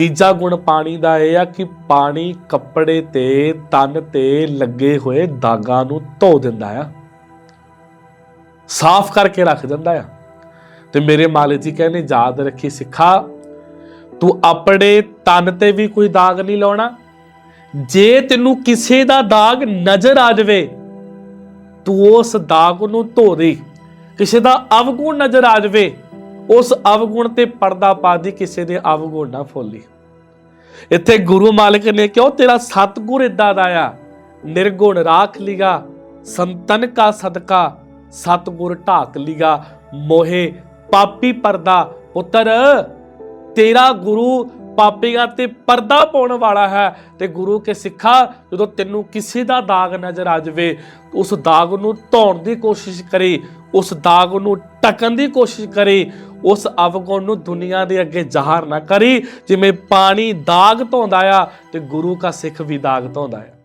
ਤੀਜਾ ਗੁਣ ਪਾਣੀ ਦਾ ਇਹ ਆ ਕਿ ਪਾਣੀ ਕੱਪੜੇ ਤੇ, ਤਨ ਤੇ ਲੱਗੇ ਹੋਏ ਦਾਗਾਂ ਨੂੰ ਧੋ ਦਿੰਦਾ ਆ। ਸਾਫ਼ ਕਰਕੇ ਰੱਖ ਦਿੰਦਾ ਆ। ਤੇ ਮੇਰੇ ਮਾਲਿਕ ਜੀ ਕਹਿੰਦੇ, ਯਾਦ ਰੱਖੀ ਸਿੱਖਾ, ਤੂੰ ਆਪਣੇ ਤਨ ਤੇ ਵੀ ਕੋਈ ਦਾਗ ਨਹੀਂ ਲਾਉਣਾ। ਜੇ ਤੈਨੂੰ ਕਿਸੇ ਦਾ ਦਾਗ ਨਜ਼ਰ ਆ ਜਾਵੇ, ਤੂੰ ਉਸ ਦਾਗ ਨੂੰ ਧੋ ਦੇ। ਕਿਸੇ ਦਾ ਅਵਗੁਣ ਨਜ਼ਰ ਆ ਜਾਵੇ ਉਸ ਅਵਗੁਣ ਤੇ ਪਰਦਾ ਪਾ ਦੀ ਕਿਸੇ ਦੇ ਅਵਗੁਣ ਨਾ ਫੋਲੀ। ਇੱਥੇ ਗੁਰੂ ਮਾਲਕ ਨੇ ਕਿਉਂ ਤੇਰਾ ਸਤਗੁਰ ਇਦਾਂ ਦਾ ਆ। ਨਿਰਗੁਣ ਰਾਖ ਲਿਗਾ, ਸੰਤਨ ਕਾ ਸਦਕਾ, ਸਤਗੁਰ ਢਾਕ ਲਿਗਾ। ਮੋਹੇ ਪਾਪੀ ਪਰਦਾ, ਪੁੱਤਰ, ਤੇਰਾ ਗੁਰੂ ਪਾਪੀਆਂ ਤੇ ਪਰਦਾ ਪਾਉਣ ਵਾਲਾ ਹੈ। ਤੇ ਗੁਰੂ ਕੇ ਸਿੱਖਾ, ਜਦੋਂ ਤੈਨੂੰ ਕਿਸੇ ਦਾ ਦਾਗ ਨਜ਼ਰ ਆ ਜਾਵੇ, ਉਸ ਦਾਗ ਨੂੰ ਧੋਣ ਦੀ ਕੋਸ਼ਿਸ਼ ਕਰੇ, ਉਸ ਦਾਗ ਨੂੰ ਟਕਣ ਦੀ ਕੋਸ਼ਿਸ਼ ਕਰੇ ਉਸ ਅਵਗੁਣ ਨੂੰ ਦੁਨੀਆ ਦੇ ਅੱਗੇ ਜ਼ਾਹਰ ਨਾ ਕਰੀ, ਜਿਵੇਂ ਪਾਣੀ ਦਾਗ ਧੋਂਦਾ ਆ ਤੇ ਗੁਰੂ ਕਾ ਸਿੱਖ ਵੀ ਦਾਗ ਧੋਂਦਾ ਆ।